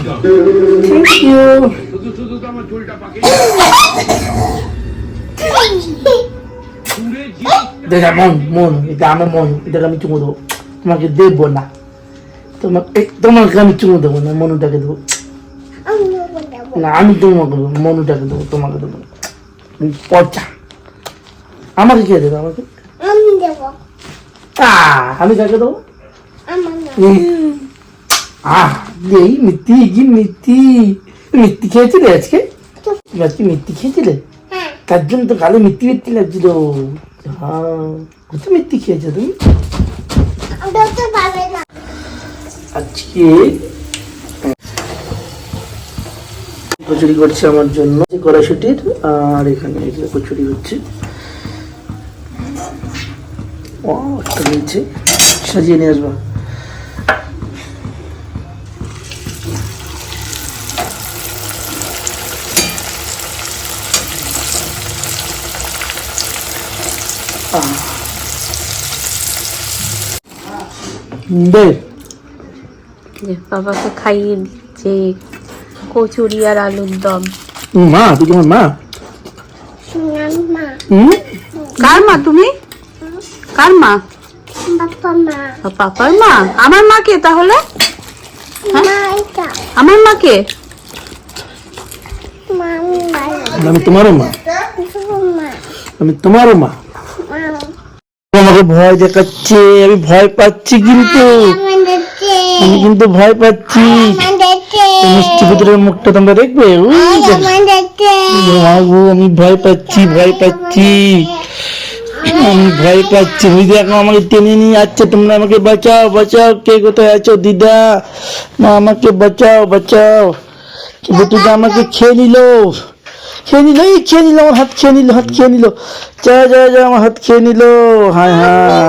Thank you দেখা মন মন এটা আমার মন এটাকে আমি চুমো দেবো তোমাকে দেবো না তোমাকে তোমাকে আমি চুমো দেবো না মনুটাকে দেবো না আমি তোমাকে দেবো মনুটাকে দেবো তোমাকে দেবো পচা আমাকে কে দেবে আমাকে আমি দেবো আহ, আমি কাকে দেবো আহ এই মিথ্যি কি মিথ্যি মিথ্যি খেয়েছিলে আজকে? আজকে মিথ্যি খেয়েছিলে? তার জন্য তো গালে মিথ্যি মিথ্যি লাগছিল। হ্যাঁ কত মিথ্যি খেয়েছো তুমি? আজকে কচুরি করছে আমার জন্য। কড়াইশুটির আর এখানে এই কচুরি হচ্ছে। ও একটা নিয়েছে। সাজিয়ে নিয়ে আসবা। দে। যে বাবাকে খাইয়ে দিচ্ছে। কচুরি আর আলুর দম। মা তুই তোমার মা? হুম কার মা তুমি? কার মা? পাপার মা। আমার মা কে তাহলে? আমার মা কে? আমি তোমারও মা? আমি তোমারও মা মা? আমাকে ভয় দেখাচ্ছে আমি ভয় পাচ্ছি কিন্তু। আমি কিন্তু ভয় পাচ্ছি। মিষ্টি পুতুলের মুখটা তোমরা দেখবে? আমি ভয় পাচ্ছি ভয় পাচ্ছি। আমি ভয় পাচ্ছি। ওই দেখো আমাকে টেনে নিয়ে যাচ্ছে। তোমরা আমাকে বাঁচাও বাঁচাও। কে কোথায় আছো দিদা? মা আমাকে বাঁচাও বাঁচাও। পুতুলটা আমাকে খেয়ে নিল। খেয়ে নিল এই খেয়ে নিল আমার হাত খেয়ে নিল হাত খেয়ে নিল যা যা যা, আমার হাত খেয়ে নিল হায় হায়।